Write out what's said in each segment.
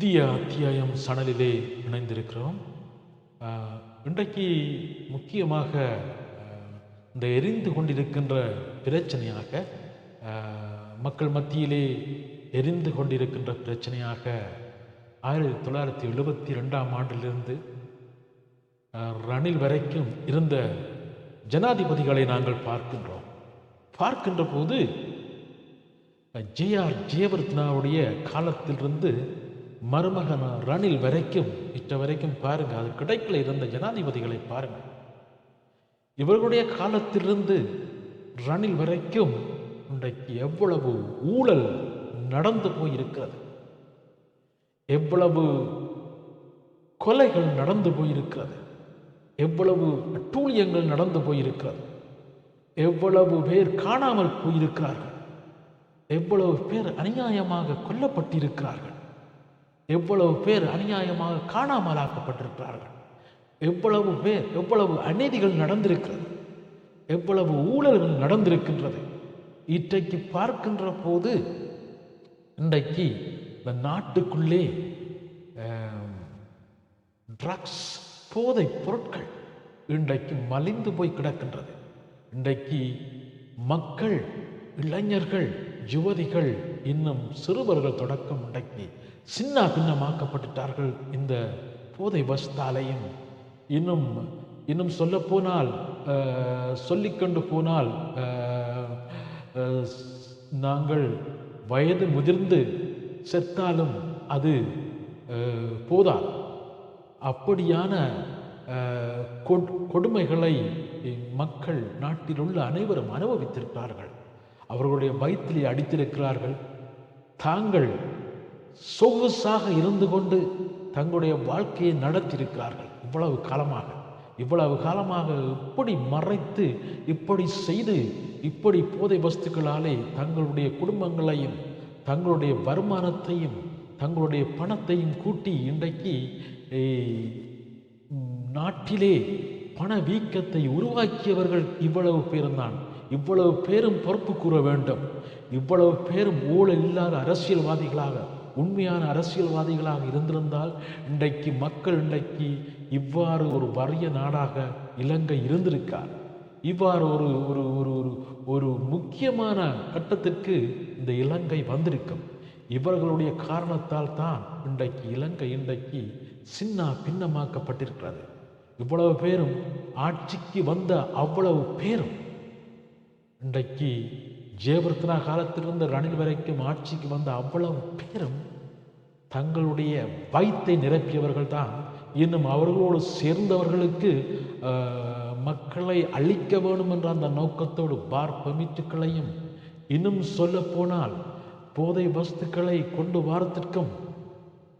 புதிய அத்தியாயம் சணலிலே இணைந்திருக்கிறோம். இன்றைக்கு முக்கியமாக இந்த எரிந்து கொண்டிருக்கின்ற பிரச்சனையாக மக்கள் மத்தியிலே எரிந்து கொண்டிருக்கின்ற பிரச்சனையாக ஆயிரத்தி தொள்ளாயிரத்தி எழுபத்தி ரெண்டாம் ஆண்டிலிருந்து ரணில் வரைக்கும் இருந்த ஜனாதிபதிகளை நாங்கள் பார்க்கின்றோம். பார்க்கின்ற போது ஜேஆர் ஜெயவர்தனாவுடைய காலத்திலிருந்து மருமகனா ரணில் வரைக்கும் இட்ட வரைக்கும் பாருங்க அது கிடைக்கல இருந்த ஜனாதிபதிகளை பாருங்க. இவர்களுடைய காலத்திலிருந்து ரணில் வரைக்கும் இன்றைக்கு எவ்வளவு ஊழல் நடந்து போயிருக்கிறது. எவ்வளவு கொலைகள் நடந்து போயிருக்கிறது. எவ்வளவு அட்டூழியங்கள் நடந்து போயிருக்கிறது. எவ்வளவு பேர் காணாமல் போயிருக்கிறார்கள். எவ்வளவு பேர் அநியாயமாக கொல்லப்பட்டிருக்கிறார்கள். எவ்வளவு பேர் அநியாயமாக காணாமலாக்கப்பட்டிருக்கிறார்கள். எவ்வளவு பேர் எவ்வளவு அநீதிகள் நடந்திருக்கிறது. எவ்வளவு ஊழல்கள் நடந்திருக்கின்றது. இன்றைக்கு பார்க்கின்ற போது இன்றைக்கு இந்த நாட்டுக்குள்ளே ட்ரக்ஸ் போதை பொருட்கள் இன்றைக்கு மலிந்து போய் கிடக்கின்றது. இன்றைக்கு மக்கள் இளைஞர்கள் யுவதிகள் இன்னும் சிறுவர்கள் தொடக்கம் முடக்கி சின்ன பின்னமாக்கப்பட்டுட்டார்கள் இந்த போதை வஸ்தாலையும். இன்னும் இன்னும் சொல்ல போனால் சொல்லிக்கொண்டு போனால் நாங்கள் வயது முதிர்ந்து செத்தாலும் அது போதால் அப்படியான அஹ், கொடுமைகளை மக்கள் நாட்டில் உள்ள அனைவரும் அனுபவித்திருக்கிறார்கள். அவர்களுடைய வயிற்றிலே அடித்திருக்கிறார்கள். தாங்கள் சொகுசாக இருந்து கொண்டு தங்களுடைய வாழ்க்கையை நடத்தியிருக்கிறார்கள். இவ்வளவு காலமாக இவ்வளவு காலமாக இப்படி மறைத்து இப்படி செய்து இப்படி போதை வஸ்துக்களாலே தங்களுடைய குடும்பங்களையும் தங்களுடைய வருமானத்தையும் தங்களுடைய பணத்தையும் கூட்டி இன்றைக்கு நாட்டிலே பண வீக்கத்தை உருவாக்கியவர்கள் இவ்வளவு பேர்தான் இவ்வளவு பேரும் பொறுப்பு கூற வேண்டும். இவ்வளவு பேரும் ஊழல் இல்லாத அரசியல்வாதிகளாக உண்மையான அரசியல்வாதிகளாக இருந்திருந்தால் இன்றைக்கு மக்கள் இன்றைக்கு இவ்வாறு ஒரு வறிய நாடாக இலங்கை இருந்திருக்கார். இவ்வாறு ஒரு ஒரு ஒரு ஒரு ஒரு முக்கியமான கட்டத்திற்கு இந்த இலங்கை வந்திருக்கும். இவர்களுடைய காரணத்தால் தான் இன்றைக்கு இலங்கை இன்றைக்கு சின்ன பின்னமாக்கப்பட்டிருக்கிறது. இவ்வளவு பேரும் ஆட்சிக்கு வந்த அவ்வளவு பேரும் இன்றைக்கு ஜெயவர்த்தனா காலத்திலிருந்து ரணில் வரைக்கும் ஆட்சிக்கு வந்த அவ்வளவு பேரும் தங்களுடைய வயிற்றை நிரப்பியவர்கள் தான் இன்னும் அவர்களோடு சேர்ந்தவர்களுக்கு மக்களை அழிக்க வேண்டும் என்ற அந்த நோக்கத்தோடு பார் பெமிட்டுகளையும் இன்னும் சொல்ல போனால் போதை வஸ்துக்களை கொண்டு வாரத்திற்கும்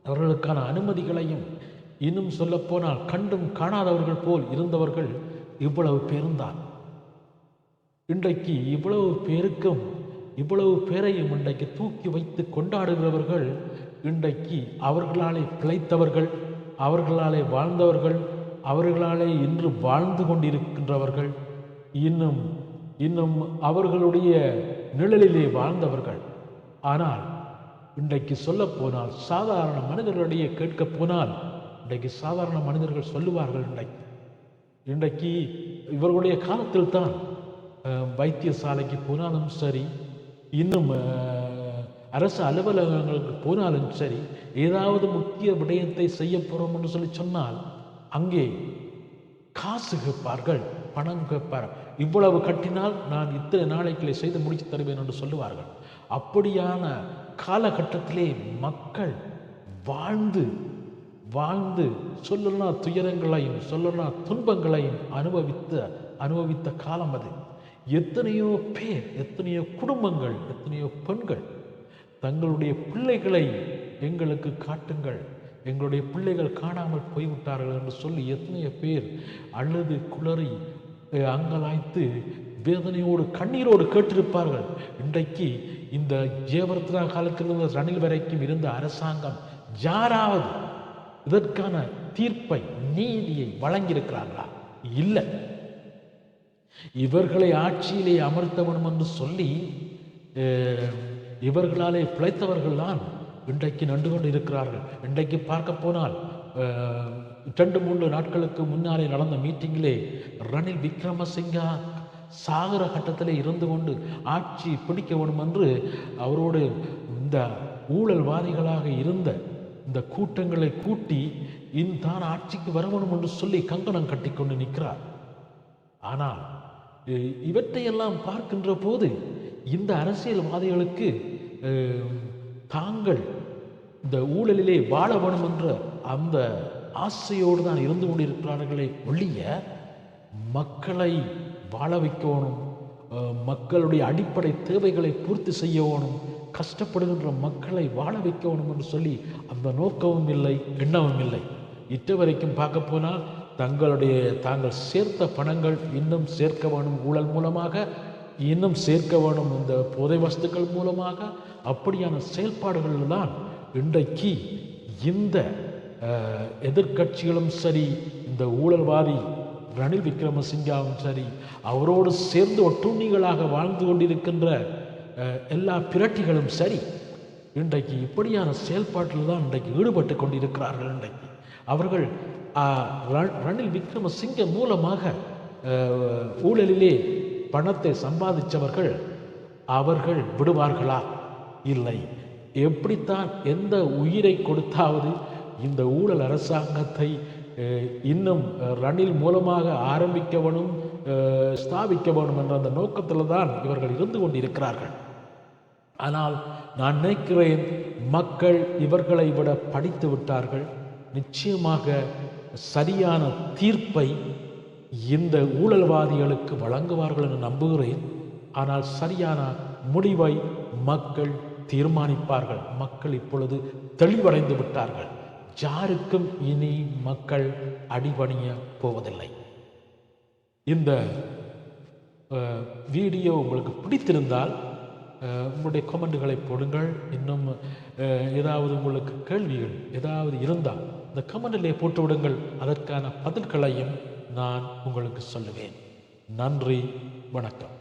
அவர்களுக்கான அனுமதிகளையும் இன்னும் சொல்லப்போனால் கண்டும் காணாதவர்கள் போல் இருந்தவர்கள் இவ்வளவு பேருந்தான். இன்றைக்கு இவ்வளவு பேருக்கும் இவ்வளவு பேரையும் இன்றைக்கு தூக்கி வைத்து கொண்டாடுகிறவர்கள் இன்றைக்கு அவர்களாலே பிழைத்தவர்கள் அவர்களாலே வாழ்ந்தவர்கள் அவர்களாலே இன்று வாழ்ந்து கொண்டிருக்கின்றவர்கள் இன்னும் இன்னும் அவர்களுடைய நிழலிலே வாழ்ந்தவர்கள். ஆனால் இன்றைக்கு சொல்லப்போனால் சாதாரண மனிதர்களிடையே கேட்கப் போனால் இன்றைக்கு சாதாரண மனிதர்கள் சொல்லுவார்கள் இன்றைக்கு. இன்றைக்கு இவர்களுடைய காலத்தில் தான் வைத்தியசாலைக்கு போனாலும் சரி இன்னும் அரசு அலுவலகங்களுக்கு போனாலும் சரி ஏதாவது முக்கிய விடயத்தை செய்ய போகிறோம் என்று சொல்லி சொன்னால் அங்கே காசு கேட்பார்கள் பணம் கேட்பார் இவ்வளவு கட்டினால் நான் இத்தனை நாளைக்குள்ளே செய்து முடித்து தருவேன் என்று சொல்லுவார்கள். அப்படியான காலகட்டத்திலே மக்கள் வாழ்ந்து வாழ்ந்து சொல்லனா துயரங்களையும் சொல்லனா துன்பங்களையும் அனுபவித்த அனுபவித்த காலம் அது. எத்தனையோ பேர் எத்தனையோ குடும்பங்கள் எத்தனையோ பெண்கள் தங்களுடைய பிள்ளைகளை எங்களுக்கு காட்டுங்கள் எங்களுடைய பிள்ளைகள் காணாமல் போய்விட்டார்கள் என்று சொல்லி எத்தனையோ பேர் அழுது குளறி அங்கலாய்த்து வேதனையோடு கண்ணீரோடு கேட்டிருப்பார்கள். இன்றைக்கு இந்த ஜெயவர்த்தனா காலத்திலிருந்து ரணில் வரைக்கும் இருந்த அரசாங்கம் யாராவது இதற்கான தீர்ப்பை நீதியை வழங்கியிருக்கிறார்களா? இல்லை. இவர்களை ஆட்சியிலே அமர்த்த வேண்டும் என்று சொல்லி அஹ், இவர்களாலே பிழைத்தவர்கள்தான் இன்றைக்கு நண்டு கொண்டு இருக்கிறார்கள் இன்றைக்கு பார்க்க போனால் இரண்டு மூன்று நாட்களுக்கு முன்னாலே நடந்த மீட்டிங்கிலே ரணில் விக்ரமசிங்கா சாகர கட்டத்திலே இருந்து கொண்டு ஆட்சி பிடிக்க வேண்டும் என்று அவரோடு இந்த ஊழல்வாதிகளாக இருந்த இந்த கூட்டங்களை கூட்டி இன் தான் ஆட்சிக்கு வர வேண்டும் என்று சொல்லி கங்கணம் கட்டிக்கொண்டு நிற்கிறார். ஆனால் இவற்றையெல்லாம் பார்க்கின்ற போது இந்த அரசியல்வாதிகளுக்கு தாங்கள் இந்த ஊழலிலே வாழ வேணும் என்ற அந்த ஆசையோடு தான் இருந்து கொண்டிருக்கிறார்களே ஒழிய மக்களை வாழ வைக்கணும் மக்களுடைய அடிப்படை தேவைகளை பூர்த்தி செய்யணும் கஷ்டப்படுகின்ற மக்களை வாழ வைக்கணும் என்று சொல்லி அந்த நோக்கமும் இல்லை எண்ணமும் இல்லை. இட்டு வரைக்கும் பார்க்க போனால் தங்களுடைய தாங்கள் சேர்த்த பணங்கள் இன்னும் சேர்க்க வேணும் ஊழல் மூலமாக இன்னும் சேர்க்க வேணும் இந்த போதை வஸ்துக்கள் மூலமாக. அப்படியான செயல்பாடுகள் தான் இன்றைக்கு இந்த எதிர்கட்சிகளும் எதிர்க்கட்சிகளும் சரி இந்த ஊழல்வாதி ரணில் விக்ரமசிங்காவும் சரி அவரோடு சேர்ந்து ஒட்டுண்ணிகளாக வாழ்ந்து கொண்டிருக்கின்ற எல்லா பிரட்டிகளும் சரி இன்றைக்கு இப்படியான செயல்பாட்டில் தான் இன்றைக்கு ஈடுபட்டு கொண்டிருக்கிறார்கள் இன்றைக்கு. அவர்கள் ரணில் விக்ரமசிங்க மூலமாக ஊழலிலே பணத்தை சம்பாதித்தவர்கள் அவர்கள் விடுவார்களா? இல்லை. எப்படித்தான் எந்த உயிரை கொடுத்தாவது இந்த ஊழல் அரசாங்கத்தை இன்னும் ரணில் மூலமாக ஆரம்பிக்கவனும் ஸ்தாபிக்க வேணும் என்ற அந்த நோக்கத்தில் தான் இவர்கள் இருந்து கொண்டிருக்கிறார்கள். ஆனால் நான் நினைக்கிறேன் மக்கள் இவர்களை விட படித்து விட்டார்கள். நிச்சயமாக சரியான தீர்ப்பை இந்த ஊழல்வாதிகளுக்கு வழங்குவார்கள் என நம்புகிறேன். ஆனால் சரியான முடிவை மக்கள் தீர்மானிப்பார்கள். மக்கள் இப்பொழுது தெளிவடைந்து விட்டார்கள். யாருக்கும் இனி மக்கள் அடிபணிய போவதில்லை. இந்த வீடியோ உங்களுக்கு பிடித்திருந்தால் உங்களுடைய கமெண்ட்டுகளை போடுங்கள். இன்னும் ஏதாவது உங்களுக்கு கேள்விகள் ஏதாவது இருந்தால் இந்த கமெண்டிலே போட்டு விடுங்கள். அதற்கான பதில்களையும் நான் உங்களுக்கு சொல்லுவேன். நன்றி வணக்கம்.